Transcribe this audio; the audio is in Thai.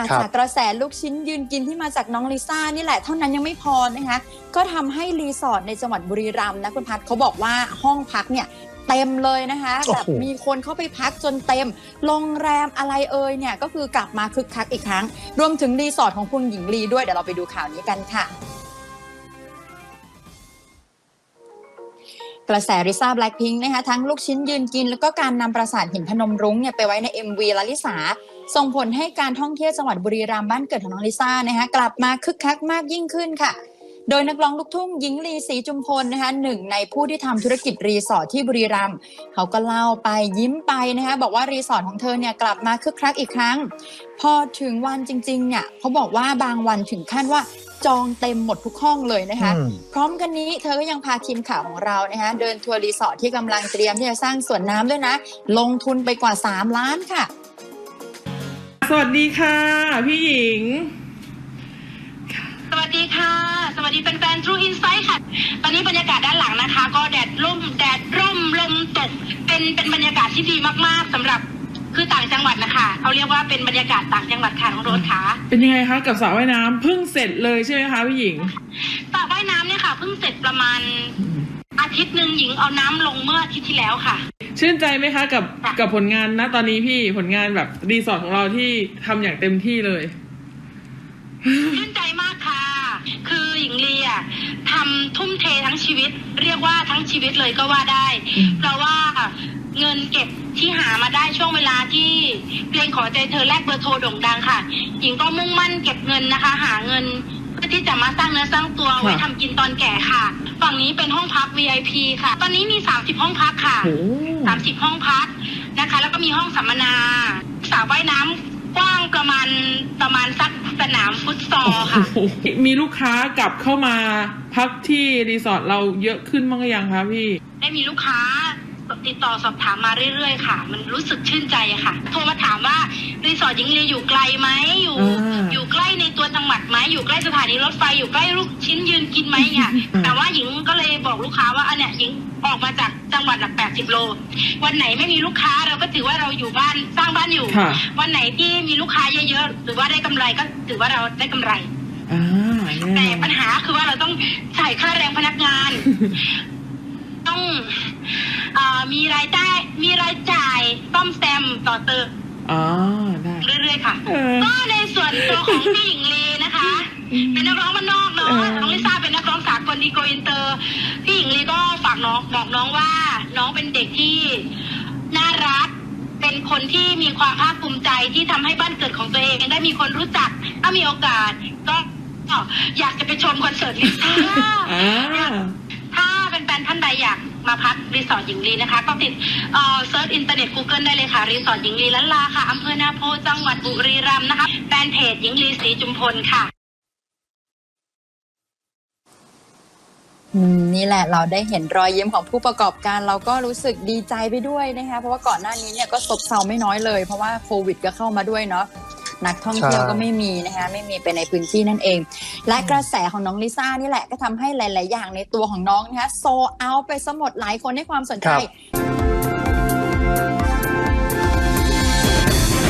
อาจครับจากกระแสลูกชิ้นยืนกินที่มาจากน้องลิซ่านี่แหละเท่านั้นยังไม่พอนะคะ ก็ทำให้รีสอร์ทในจังหวัดบุรีรัมย์นะคุณพัดเขาบอกว่าห้องพักเนี่ยเต็มเลยนะคะโอ้โหแบบมีคนเข้าไปพักจนเต็มโรงแรมอะไรเอ่ยเนี่ยก็คือกลับมาคึกคักอีกครั้ง รวมถึงรีสอร์ทของคุณหญิงลีด้วยเดี๋ยวเราไปดูข่าวนี้กันค่ะ กระแสริซ่าแบล็คพิงค์นะคะทั้งลูกชิ้นยืนกิน แล้วก็การนำปราสาทหินพนมรุ้งเนี่ยไปไว้ใน MV ลลิสาส่งผลให้การท่องเที่ยวจังหวัดบุรีรัมย์บ้านเกิดของน้องลิซ่านะคะกลับมาคึกคักมากยิ่งขึ้นค่ะ โดยนักร้องลูกทุ่งหญิงลีศรีจุมพลนะคะหนึ่งในผู้ที่ทำธุรกิจรีสอร์ทที่บุรีรัมย์เขาก็เล่าไปยิ้มไปนะคะบอกว่ารีสอร์ทของเธอเนี่ยกลับมาคึกคักอีกครั้ง พอถึงวันจริงๆเนี่ยเขาบอกว่าบางวันถึงขั้นว่า จองเต็มหมดทุกห้องเลยนะคะอืมพร้อมกันนี้เธอก็ยังพาทีมข่าวของเรานะคะเดินทัวร์รีสอร์ทที่กำลังเตรียมที่จะสร้างสวนน้ำด้วยนะ ลงทุนไปกว่า 3 ล้านค่ะ สวัสดีค่ะ พี่หญิง สวัสดีค่ะ สวัสดีแฟนๆ True Insight ค่ะ ตอนนี้บรรยากาศด้านหลังนะคะ ก็แดดร่มแดดร่มลมตกเป็นเป็นบรรยากาศที่ดีมากๆสำหรับ คือต่างจังหวัดนะคะเขาเรียกว่าเป็นบรรยากาศต่างจังหวัดค่ะน้องโรสค่ะเป็นยังไงคะกับสระว่ายน้ำเพิ่งเสร็จเลยใช่ไหมคะพี่หญิง สระว่ายน้ำเนี่ยค่ะเพิ่งเสร็จประมาณอาทิตย์หนึ่งหญิงเอาน้ำลงเมื่ออาทิตย์ที่แล้วค่ะ ชื่นใจไหมคะกับค่ะกับผลงานนะตอนนี้พี่ผลงานแบบรีสอร์ทของเราที่ทำอย่างเต็มที่เลย ชื่นใจมากค่ะ คือหญิงลีอะทำทุ่ม เททั้งชีวิต เรียกว่าทั้งชีวิตเลยก็ว่าได้อืมเพราะว่าเงินเก็บที่หามาได้ช่วงเวลาที่เพลงขอใจเธอแลกเบอร์โทรโด่งดังค่ะหญิงก็มุ่งมั่นเก็บเงินนะคะ หาเงินเพื่อที่จะมาสร้างเนื้อสร้างตัวไว้ทำกินตอนแก่ค่ะ ฝั่งนี้เป็นห้องพัก VIP ค่ะ ตอนนี้มี 30 ห้องพักค่ะโอ้สามสิบห้องพักนะคะ แล้วก็มีห้องสัมมนาสระว่ายน้ำ กว้างประมาณประมาณสักสนามฟุตซอลค่ะโหมีลูกค้ากลับเข้ามาพักที่รีสอร์ทเราเยอะขึ้นบ้างหรือยังคะพี่ ได้มีลูกค้า ติดต่อสอบถามมาเรื่อยๆค่ะ มันรู้สึกชื่นใจอะค่ะ โทรมาถามว่ารีสอร์ทหญิงลีอยู่ไกลไหมอยู่อ่าอยู่ใกล้ในตัวจังหวัดไหมอยู่ใกล้สถานีรถไฟอยู่ใกล้ลูกชิ้นยืนกินไหมเนี่ยอืมแต่ว่าหญิงก็เลยบอกลูกค้าว่าอันเนี้ยหญิงออกมาจากจังหวัดละแปดสิบโล วันไหนไม่มีลูกค้าเราก็ถือว่าเราอยู่บ้านสร้างบ้านอยู่ค่ะวันไหนที่มีลูกค้าเยอะๆหรือว่าได้กำไรก็ถือว่าเราได้กำไรอ่าแต่แน่นอปันญหาคือว่าเราต้องจ่ายค่าแรงพนักงาน ต้องอามีรายได้มีรายจ่ายต้อมแซมต่อเติมอ๋อได้เรื่อยๆค่ะเออก็ในส่วนตัวของพี่หญิงลีนะคะอืมเป็นนักร้องบ้านนอกเนาะเออน้องลิซ่าเป็นนักร้องสากลดีโกอินเตอร์ พี่หญิงลีก็ฝากน้องบอกน้องว่า น้องเป็นเด็กที่น่ารักเป็นคนที่มีความภาคภูมิใจที่ทำให้บ้านเกิดของตัวเองได้มีคนรู้จัก ถ้ามีโอกาสก็ก็อยากจะไปชมคอนเสิร์ตลิซ่าอ่าถ้าเป็นแฟนๆท่านใดอยากมาพักรีสอร์ทหญิงลีนะคะ ก็ติดเอ่อเซิร์ชอินเทอร์เน็ต Google ได้เลยค่ะ รีสอร์ทหญิงลีลันลาค่ะอำเภอนาโพจังหวัดบุรีรัมย์นะคะแฟนเพจหญิงลีศรีจุมพลค่ะ อืมนี่แหละเราได้เห็นรอยยิ้มของผู้ประกอบการเราก็รู้สึกดีใจไปด้วยนะคะเพราะว่าก่อนหน้านี้เนี่ยก็ซบเซาไม่น้อยเลย เพราะว่าโควิดก็เข้ามาด้วยเนาะ นักท่องเที่ยวก็ไม่มีนะคะไม่มีไปในพื้นที่นั่นเอง และกระแสของน้องลิซ่านี่แหละก็ทำให้หลาย ๆ อย่างในตัวของน้องนะคะโซเอาไปสมดหลายคนให้ความสนใจ